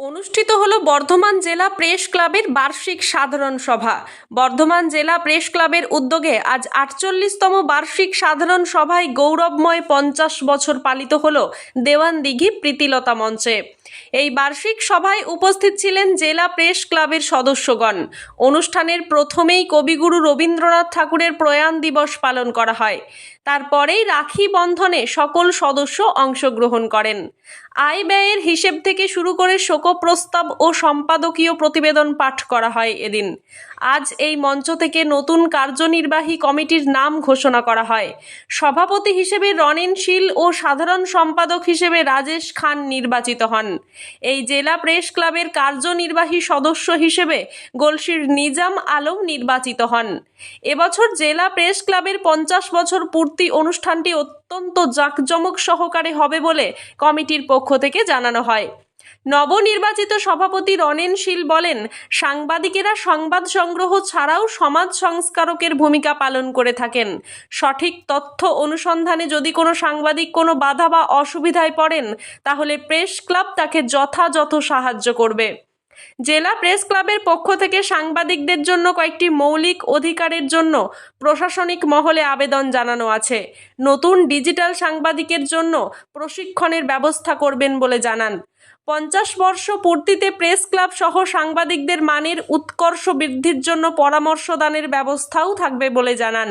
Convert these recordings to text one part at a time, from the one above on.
অনুষ্ঠিত হলো বর্ধমান জেলা প্রেস ক্লাবের বার্ষিক সাধারণ সভা। বর্ধমান জেলা প্রেস ক্লাবের উদ্যোগে আজ আটচল্লিশতম বার্ষিক সাধারণ সভায় গৌরবময় পঞ্চাশ বছর পালিত হলো দেওয়ানদিঘি প্রীতিলতা মঞ্চে। এই বার্ষিক সভায় উপস্থিত ছিলেন জেলা প্রেস ক্লাবের সদস্যগণ। অনুষ্ঠানের প্রথমেই কবিগুরু রবীন্দ্রনাথ ঠাকুরের প্রয়াণ দিবস পালন করা হয়। তারপরেই রাখি বন্ধনে সকল সদস্য অংশগ্রহণ করেন। আয় ব্যয়ের হিসেব থেকে শুরু করে শোকপ্রস্তাব ও সম্পাদকীয় প্রতিবেদন পাঠ করা হয় এদিন। আজ এই মঞ্চ থেকে নতুন কার্যনির্বাহী কমিটির নাম ঘোষণা করা হয়। সভাপতি হিসেবে রনেন শীল ও সাধারণ সম্পাদক হিসেবে রাজেশ খান নির্বাচিত হন। এই জেলা প্রেস ক্লাবের কার্যনির্বাহী সদস্য হিসেবে গলসির নিজাম আলম নির্বাচিত হন। এবছর জেলা প্রেস ক্লাবের পঞ্চাশ বছর পূর্তি অনুষ্ঠানটি অত্যন্ত জাঁকজমক সহকারে হবে বলে কমিটির পক্ষ থেকে জানানো হয়। নবনির্বাচিত সভাপতি রনেন শীল বলেন, সাংবাদিকেরা সংবাদ সংগ্রহ ছাড়াও সমাজ সংস্কারকের ভূমিকা পালন করে থাকেন। সঠিক তথ্য অনুসন্ধানে যদি কোনো সাংবাদিক কোনো বাধা বা অসুবিধায় পড়েন, তাহলে প্রেস ক্লাব তাকে যথাযথ সাহায্য করবে। জেলা প্রেস ক্লাবের পক্ষ থেকে সাংবাদিকদের জন্য কয়েকটি মৌলিক অধিকারের জন্য প্রশাসনিক মহলে আবেদন জানানো আছে। নতুন ডিজিটাল সাংবাদিকের জন্য প্রশিক্ষণের ব্যবস্থা করবেন বলে জানান। পঞ্চাশ বর্ষ পূর্তিতে প্রেস ক্লাব সহ সাংবাদিকদের মানের উৎকর্ষ বৃদ্ধির জন্য পরামর্শ দানের ব্যবস্থাও থাকবে বলে জানান।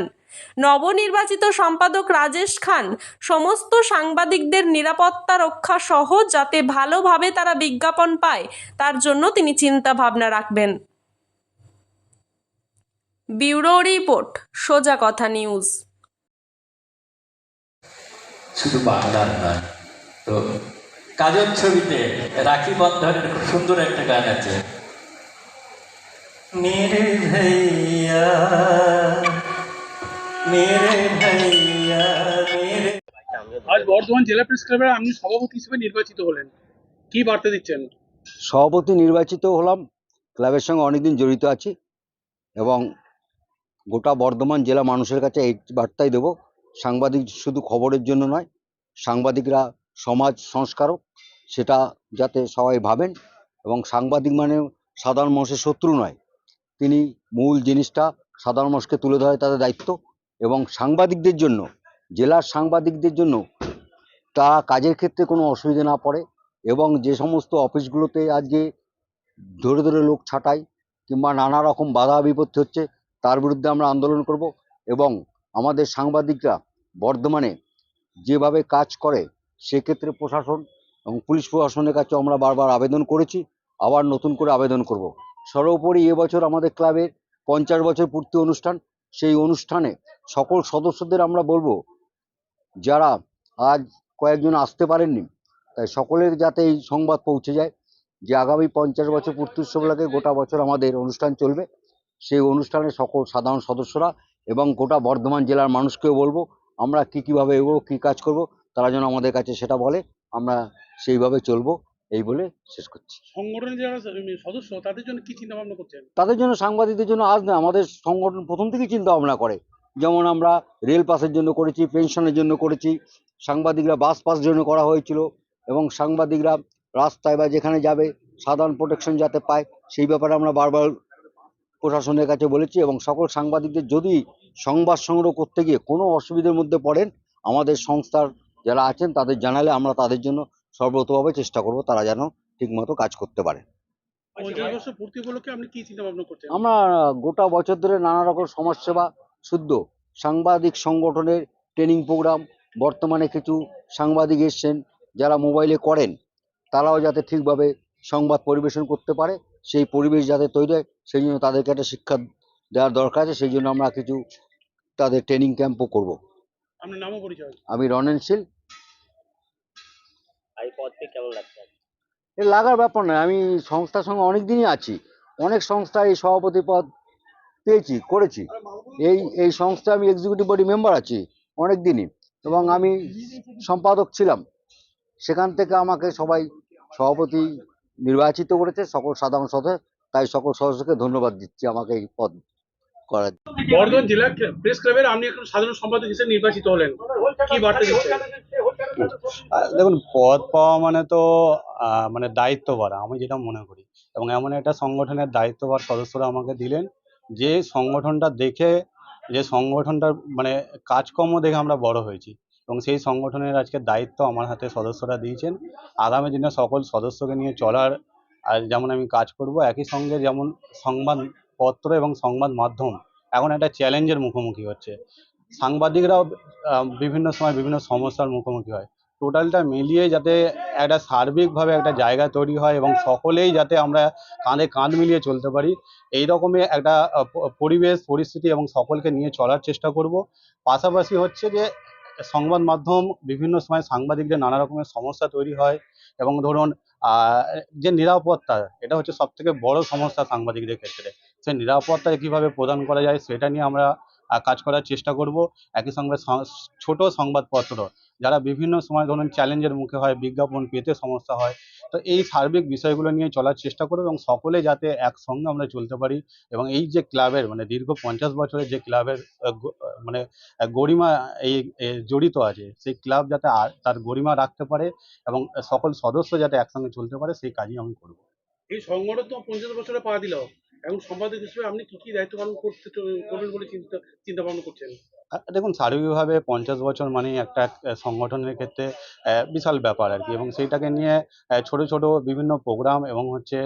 নবনির্বাচিত সম্পাদক রাজেশ খান সমস্ত সাংবাদিকদের নিরাপত্তা রক্ষা সহ যাতে ভালোভাবে তারা বিজ্ঞাপন পায় তার জন্য তিনি চিন্তা ভাবনা রাখবেন। ব্যুরো রিপোর্ট সোজা কথা নিউজ। শুধু বাংলার নয় তো কাজের ছবিতে রাখি বন্ধনের খুব সুন্দর একটা গান আছে। মেরে আজ বর্ধমান জেলা প্রেস ক্লাবের আপনি সভাপতি হিসেবে নির্বাচিত হলেন। কি বার্তা দিচ্ছেন? সভাপতি নির্বাচিত হলাম ক্লাবের সঙ্গে অনেকদিন জড়িত আছি এবং গোটা বর্ধমান জেলা মানুষের কাছে এই বার্তাই দেব সাংবাদিক শুধু খবরের জন্য নয় সাংবাদিকরা সমাজ সংস্কারক সেটা যাতে সবাই ভাবেন এবং সাংবাদিক মানে সাধারণ মানুষের শত্রু নয়। তিনি মূল জিনিসটা সাধারণ মানুষকে তুলে ধরে তাদের দায়িত্ব। এবং সাংবাদিকদের জন্য, জেলার সাংবাদিকদের জন্য তারা কাজের ক্ষেত্রে কোনো অসুবিধা না পড়ে এবং যে সমস্ত অফিসগুলোতে আজকে ধরে ধরে লোক ছাঁটাই কিংবা নানা রকম বাধা বিপত্তি হচ্ছে, তার বিরুদ্ধে আমরা আন্দোলন করব এবং আমাদের সাংবাদিকরা বর্ধমানে যেভাবে কাজ করে সেক্ষেত্রে প্রশাসন এবং পুলিশ প্রশাসনের কাছে আমরা বারবার আবেদন করেছি, আবার নতুন করে আবেদন করব। সর্বোপরি এবছর আমাদের ক্লাবের পঞ্চাশ বছর পূর্তি অনুষ্ঠান সেই অনুষ্ঠানে সকল সদস্যদের আমরা বলব, যারা আজ কয়েকজন আসতে পারেননি, তাই সকলের যাতে এই সংবাদ পৌঁছে যায় যে আগামী পঞ্চাশ বছর পূর্তি উৎসব লাগে গোটা বছর আমাদের অনুষ্ঠান চলবে। সেই অনুষ্ঠানে সকল সাধারণ সদস্যরা এবং গোটা বর্ধমান জেলার মানুষকেও বলব, আমরা কী কীভাবে এগোবো, কী কাজ করব, তারা যেন আমাদের কাছে সেটা বলে, আমরা সেইভাবে চলবো। এই বলে শেষ করছি। সংগঠনের যারা সদস্য তাদের জন্য কি চিন্তা ভাবনা করছেন তাদের জন্য সাংবাদিকদের জন্য আজ না আমাদের সংগঠন প্রথম থেকেই চিন্তা ভাবনা করে। যেমন আমরা রেল পাসের জন্য করেছি পেনশনের জন্য করেছি সাংবাদিকরা বাস পাস জন্য করা হয়েছিল এবং সাংবাদিকরা রাস্তায় বা যেখানে যাবে সাধারণ প্রোটেকশন যাতে পায় সেই ব্যাপারে আমরা বারবার প্রশাসনের কাছে বলেছি এবং সকল সাংবাদিকদের যদি সংবাদ সংগ্রহ করতে গিয়ে কোনো অসুবিধার মধ্যে পড়েন আমাদের সংস্থার যারা আছেন তাদের জানালে আমরা তাদের জন্য সর্বতভাবে চেষ্টা করব তারা যেন ঠিকমতো কাজ করতে পারে। আমরা গোটা বছর ধরে নানা রকম সমাজসেবা শুদ্ধ সাংবাদিক সংগঠনের ট্রেনিং প্রোগ্রাম বর্তমানে কিছু সাংবাদিক এসছেন যারা মোবাইলে করেন তারাও যাতে ঠিকভাবে সংবাদ পরিবেশন করতে পারে সেই পরিবেশ যাতে তৈরি হয় সেই জন্য তাদেরকে একটা শিক্ষা দেওয়ার দরকার আছে সেই জন্য আমরা কিছু তাদের ট্রেনিং ক্যাম্পও করব। আপনার নামও পরিচয়। আমি রনেনশীল এই পদটি কেমন লাগছে? লাগার ব্যাপার নয় আমি সংস্থার সঙ্গে অনেক দিনই আছি। অনেক সংস্থা এই সভাপতি পদ পেয়েছি করেছি। এই এই সংস্থা আমি এক্সিকিউটিভ বডি মেম্বার আছি অনেক দিনই এবং আমি সম্পাদক ছিলাম। সেখান থেকে আমাকে সবাই সভাপতি নির্বাচিত করেছে সকল সাধারণ সদস্য তাই সকল সদস্যকে ধন্যবাদ দিচ্ছি আমাকে এই পদ করার বর্ধমান জেলা প্রেস ক্লাবের আপনি সাধারণ সম্পাদক হিসেবে নির্বাচিত হলেন। কি বার্তা দেখুন, পদ পাওয়া মানে তো মানে দায়িত্ব বাড়া, আমি যেটা মনে করি। এবং এমন একটা সংগঠনের দায়িত্ব দায়িত্বভার সদস্যরা আমাকে দিলেন যে সংগঠনটা দেখে, যে সংগঠনটার মানে কাজকর্ম দেখে আমরা বড় হয়েছি। এবং সেই সংগঠনের আজকে দায়িত্ব আমার হাতে সদস্যরা দিয়েছেন। আগামী দিনে সকল সদস্যকে নিয়ে চলার, আর যেমন আমি কাজ করব, একই সঙ্গে যেমন সংবাদপত্র এবং সংবাদ মাধ্যম, এখন একটা চ্যালেঞ্জের মুখোমুখি হচ্ছে। সাংবাদিকরাও বিভিন্ন সময় বিভিন্ন সমস্যার মুখোমুখি হয়। টোটালটা মিলিয়ে যাতে একটা সার্বিকভাবে একটা জায়গা তৈরি হয় এবং সকলেই যাতে আমরা কাঁধে কাঁধ মিলিয়ে চলতে পারি এই রকমই একটা পরিবেশ, পরিস্থিতি এবং সকলকে নিয়ে চলার চেষ্টা করব। পাশাপাশি হচ্ছে যে, সংবাদ মাধ্যম বিভিন্ন সময় সাংবাদিকদের নানা রকমের সমস্যা তৈরি হয় এবং ধরুন যে নিরাপত্তা, এটা হচ্ছে সব থেকে বড় সমস্যা সাংবাদিকদের ক্ষেত্রে। সেই নিরাপত্তা কীভাবে প্রদান করা যায়, সেটা নিয়ে আমরা কাজ করার চেষ্টা করব। একই সঙ্গে ছোট সংবাদপত্র, যারা বিভিন্ন সময় ধরুন চ্যালেঞ্জের মুখে হয়, বিজ্ঞাপন পেতে সমস্যা হয়, তো এই সার্বিক বিষয়গুলো নিয়ে চলার চেষ্টা করব এবং সকলে যাতে একসঙ্গে আমরা চলতে পারি এবং এই যে ক্লাবের মানে দীর্ঘ পঞ্চাশ বছরের যে ক্লাবের মানে গরিমা এই জড়িত আছে, সেই ক্লাব যাতে তার গরিমা রাখতে পারে এবং সকল সদস্য যাতে একসঙ্গে চলতে পারে, সেই কাজই আমি করব। এই সংগঠন তো পঞ্চাশ বছরে পা দিল? এখন সম্পাদক হিসেবে আপনি কি কি দায়িত্ব পালন করতে করবেন বলে চিন্তা চিন্তা ভাবনা করছেন দেখুন সার্বিকভাবে পঞ্চাশ বছর মানেই একটা সংগঠনের ক্ষেত্রে বিশাল ব্যাপার আর কি এবং সেইটাকে নিয়ে ছোট ছোট বিভিন্ন প্রোগ্রাম এবং হচ্ছে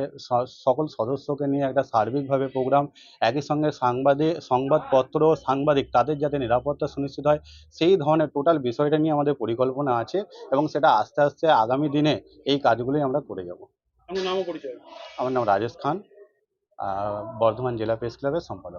সকল সদস্যকে নিয়ে একটা সার্বিকভাবে প্রোগ্রাম একই সঙ্গে সাংবাদিক সংবাদপত্র সাংবাদিক তাদের যাতে নিরাপত্তা সুনিশ্চিত হয় সেই ধরনের টোটাল বিষয়টা নিয়ে আমাদের পরিকল্পনা আছে এবং সেটা আস্তে আস্তে আগামী দিনে এই কাজগুলোই আমরা করে যাব। আমার নাম রাজেশ খান। বর্ধমান জেলা প্রেস ক্লাবের সম্পাদক।